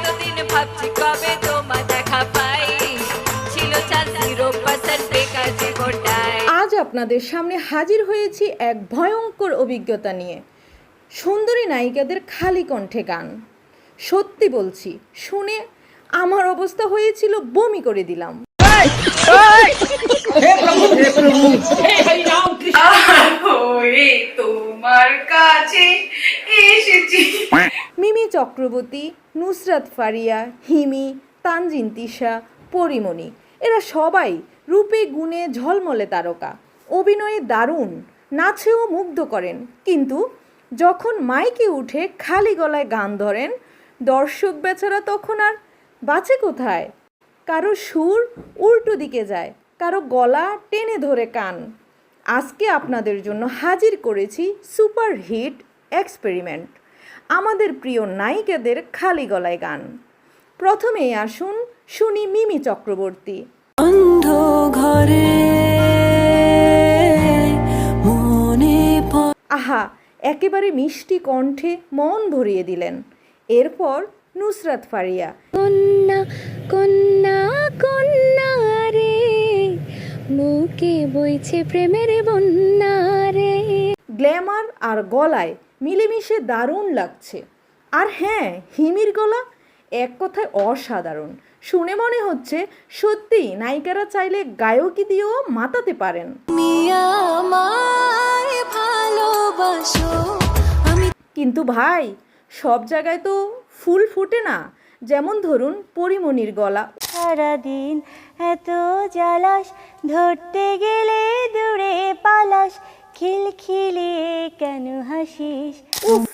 এতদিন ভাবছি কবে তোমার দেখা পাই? ছিল চান্স জিরো পার্সেন্ট বেকার জীবনটাই আজ আপনাদের সামনে হাজির হয়েছি এক ভয়ঙ্কর অভিজ্ঞতা নিয়ে। সুন্দরী নায়িকাদের খালি কণ্ঠে গান। সত্যি বলছি শুনে আমার অবস্থা হয়েছিল বমি করে দিলাম হয়ে তোমার মিমি চক্রবর্তী, নুসরাত ফারিয়া, হিমি, তানজিন তিশা, পরিমণি। এরা সবাই রূপে গুণে ঝলমলে তারকা। অভিনয়ে দারুণ, নাচেও মুগ্ধ করেন। কিন্তু যখন মাইকে উঠে খালি গলায় গান ধরেন, দর্শক বেচারা তখন আর বাঁচে কোথায়? কারও সুর উল্টো দিকে যায়, কারও গলা টেনে ধরে কান। আজকে আপনাদের জন্য হাজির করেছি সুপার হিট এক্সপেরিমেন্ট। আমাদের প্রিয় নায়িকাদের খালি গলায় গান। প্রথমেই আসুন শুনি মিমি চক্রবর্তী। অন্ধ ঘরে আহা একেবারে মিষ্টি কণ্ঠে মন ভরিয়ে দিলেন। এরপর নুসরাত ফারিয়া। কন্যা কন্যা মুখে বইছে প্রেমের বন্যা রে গ্ল্যামার আর গলায় মিলেমিশে দারুণ লাগছে। আর হ্যাঁ হিমির গলা এক কথায় অসাধারণ। শুনে মনে হচ্ছে সত্যি নায়িকারা চাইলে গায়কি দিয়েও মাতাতে পারেন। কিন্তু ভাই সব জায়গায় তো ফুল ফোটে না। যেমন ধরুন পরিমণির গলা। সারাদিন এত জালাস ধরতে গেলে দূরে পালাস খিলখিলিয়ে কেন হাসিস? উফ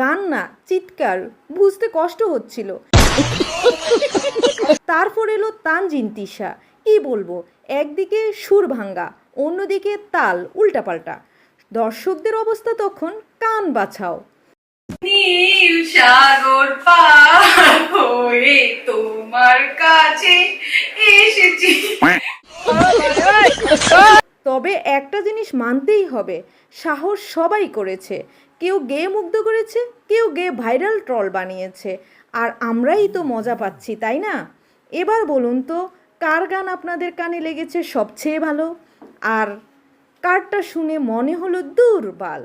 গান না চিৎকার বুঝতে কষ্ট হচ্ছিল। তারপর এলো তানজিন তিশা। কি বলব একদিকে সুর ভাঙ্গা অন্যদিকে তাল উল্টাপাল্টা। দর্শকদের অবস্থা তখন কান বাছাও। নীল সাগর পার কাছে এসেছি। তবে একটা জিনিস মানতেই হবে সাহস সবাই করেছে। কেউ গে মুগ্ধ করেছে কেউ গে ভাইরাল ট্রল বানিয়েছে। আর আমরাই তো মজা পাচ্ছি তাই না? এবার বলুন তো কার গান আপনাদের কানে লেগেছে সবচেয়ে ভালো? আর কারটা শুনে মনে হলো দুর্বাল।